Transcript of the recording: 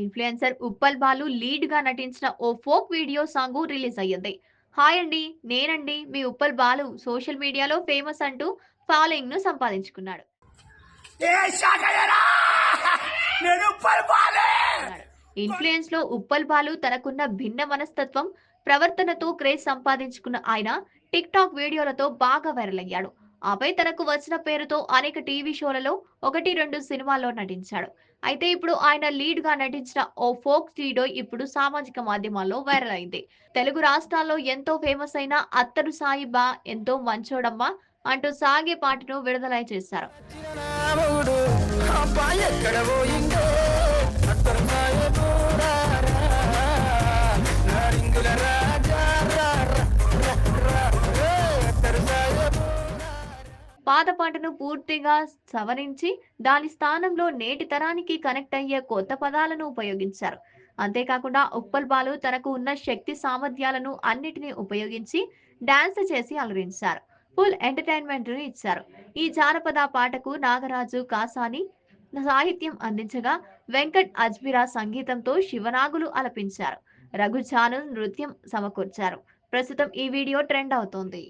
Influencer Uppal Balu లీడ్గా నటించిన ఓ ఫోక్ వీడియో సాంగ్ రిలీజ్ అయ్యింది. హాయ్ అండి నేనండి మీ ఉప్పల్ బాలు సోషల్ మీడియాలో ఫేమస్ అంటూ ఫాలోయింగ్ను సంపాదించుకున్నాడు ఇన్ఫ్లుయెన్స్లో ఉప్పల్ బాలు తనకున్న భిన్న మనస్తత్వం ప్రవర్తనతో క్రేజ్ సంపాదించుకున్న ఆయన టిక్ టాక్ వీడియోలతో బాగా వైరల్ అయ్యాడు. ఆపై తనకు వచ్చిన పేరుతో అనేక టీవీ షోలలో ఒకటి రెండు సినిమాల్లో నటించాడు. అయితే ఇప్పుడు ఆయన లీడ్గా నటించిన ఓ ఫోక్ లీడో ఇప్పుడు సామాజిక మాధ్యమాల్లో వైరల్ అయింది. తెలుగు రాష్ట్రాల్లో ఎంతో ఫేమస్ అయిన అత్తరు సాయిబా ఎంతో మంచోడమ్మా అంటూ సాగే పాటను విడుదల చేశారు. పాత పాటను పూర్తిగా సవరించి దాని స్థానంలో నేటి తరానికి కనెక్ట్ అయ్యే కొత్త పదాలను ఉపయోగించారు. అంతేకాకుండా ఉప్పల్ బాలు తనకు ఉన్న శక్తి సామర్థ్యాలను అన్నిటినీ ఉపయోగించి డాన్స్ చేసి అలరించారు. ఫుల్ ఎంటర్టైన్మెంట్ను ఇచ్చారు. ఈ జానపద పాటకు నాగరాజు కాసాని సాహిత్యం అందించగా వెంకట్ అజ్మిరా సంగీతంతో శివనాగులు అలపించారు. రఘుచాను నృత్యం సమకూర్చారు. ప్రస్తుతం ఈ వీడియో ట్రెండ్ అవుతోంది.